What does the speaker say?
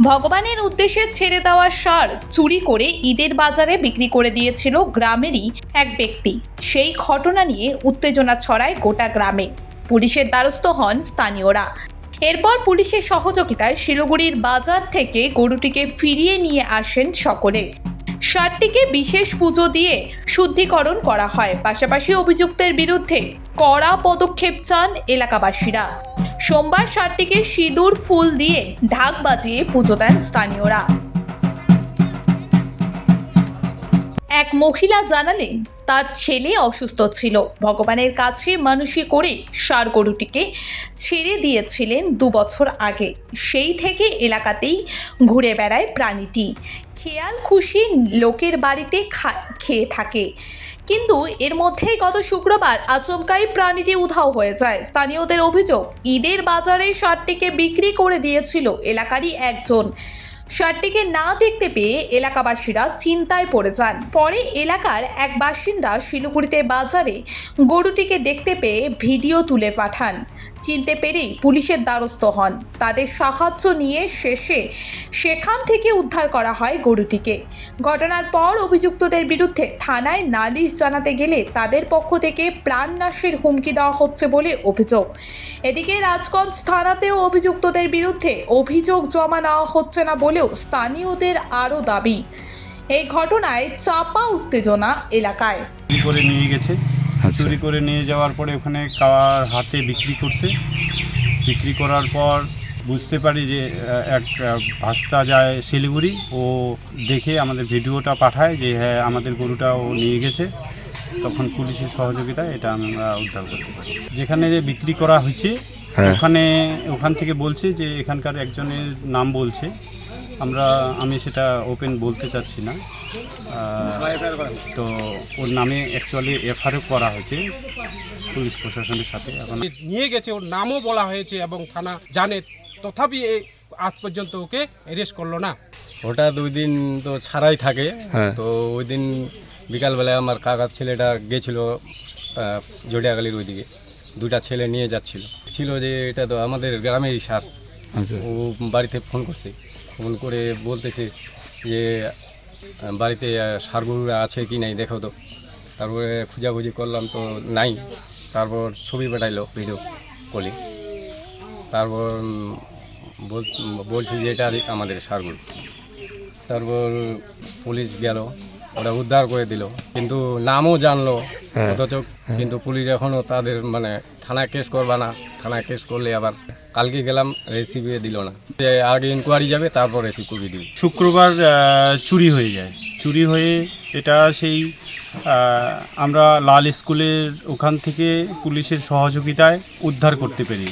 ভগবানের উদ্দেশ্যে ছেড়ে দেওয়া সার চুরি করে ঈদের বাজারে বিক্রি করে দিয়েছিল গ্রামেরই এক ব্যক্তি। সেই ঘটনা নিয়ে উত্তেজনা ছড়ায় গোটা গ্রামে। পুলিশের দ্বারস্থ হন স্থানীয়রা। এরপর পুলিশের সহযোগিতায় শিলিগুড়ির বাজার থেকে গরুটিকে ফিরিয়ে নিয়ে আসেন সকলে। সারটিকে বিশেষ পুজো দিয়ে শুদ্ধিকরণ করা হয়। পাশাপাশি অভিযুক্তের বিরুদ্ধে কড়া পদক্ষেপ চান এলাকাবাসীরা। সোমবার সারটিকে সিঁদুর, ফুল দিয়ে ঢাক বাজিয়ে পুজো দেন স্থানীয়রা। এক মহিলা জানালেন, তার ছেলে অসুস্থ ছিল। ভগবানের কাছে মানুষই করে সার গরুটিকে ছেড়ে দিয়েছিলেন দু বছর আগে। সেই থেকে এলাকাতেই ঘুরে বেড়ায় প্রাণীটি। খেয়াল খুশি লোকের বাড়িতে খা- খেয়ে থাকে। কিন্তু এর মধ্যেই গত শুক্রবার আচমকাই প্রাণীটি উধাও হয়ে যায়। স্থানীয়দের অভিযোগ, ঈদের বাজারে শার্টটিকে বিক্রি করে দিয়েছিল এলাকারই একজন। শার্টটিকে না দেখতে পেয়ে এলাকাবাসীরা চিন্তায় পড়ে যান। পরে এলাকার এক বাসিন্দা শিলিগুড়িতে বাজারে গরুটিকে দেখতে পেয়ে ভিডিও তুলে পাঠান। চিনতে পেরেই পুলিশের দ্বারস্থ হন। তাদের সাহায্য নিয়ে শেষে সেখান থেকে উদ্ধার করা হয় গরুটিকে। ঘটনার পর অভিযুক্তদের বিরুদ্ধে থানায় নালিশ জানাতে গেলে তাদের পক্ষ থেকে প্রাণনাশের হুমকি দেওয়া হচ্ছে বলে অভিযোগ। এদিকে রাজগঞ্জ থানাতেও অভিযুক্তদের বিরুদ্ধে অভিযোগ জমা নেওয়া হচ্ছে না বলেও স্থানীয়দের আরও দাবি। এই ঘটনায় চাপা উত্তেজনা এলাকায়। করে নিয়ে গেছে। চুরি করে নিয়ে যাওয়ার পরে ওখানে কার হাতে বিক্রি করছে। বিক্রি করার পর বুঝতে পারি যে এক ভাস্তা যায় শিলিগুড়ি। ও দেখে আমাদের ভিডিওটা পাঠায় যে হ্যাঁ আমাদের গরুটা ও নিয়ে গেছে। তখন পুলিশের সহযোগিতায় এটা আমরা উদ্ধার করতে পারি। যেখানে যে বিক্রি করা হয়েছে হ্যাঁ। ওখানে ওখান থেকে বলছে যে এখানকার একজনের নাম বলছে। আমরা আমি সেটা ওপেন বলতে চাচ্ছি না। তো ওর নামে অ্যাকচুয়ালি এফআইআর করা হয়েছে পুলিশ প্রশাসনের সাথে। এখন নিয়ে গেছে ওর নামও বলা হয়েছে এবং থানা জানে তথাপি আজ পর্যন্ত ওকে অ্যারেস্ট করল না। ওটা দুই দিন তো ছাড়াই থাকে। হ্যাঁ। তো ওই দিন বিকালবেলায় আমার কাকার ছেলেটা গেছিল জডিয়াগালির ওইদিকে। দুটা ছেলে নিয়ে যাচ্ছিল। ছিল যে এটা তো আমাদের গ্রামেরই সার। আচ্ছা। ও বাড়িতে ফোন করছে। ফোন করে বলতেছে যে বাড়িতে ষাঁড় গরুরা আছে কি নাই দেখো তো। তারপরে খোঁজাখুঁজি করলাম তো নাই। তারপর ছবি পাঠাইলো ভিডিও কলে তারপর বল- বলছি যে এটা আমাদের ষাঁড় গরু তারপর পুলিশ গেল ওরা উদ্ধার করে দিল। কিন্তু নামও জানলো হ্যাঁ। অথচ কিন্তু পুলিশ এখনও তাদের মানে থানায় কেস করবা না, থানায় কেস করলে আবার কালকে গেলাম রেসিপি দিল না। আগে ইনকোয়ারি যাবে, তারপর রেসিপি দিবি। শুক্রবার চুরি হয়ে যায়। চুরি হয়ে এটা সেই আমরা লাল স্কুলের ওখান থেকে পুলিশের সহযোগিতায় উদ্ধার করতে পারি।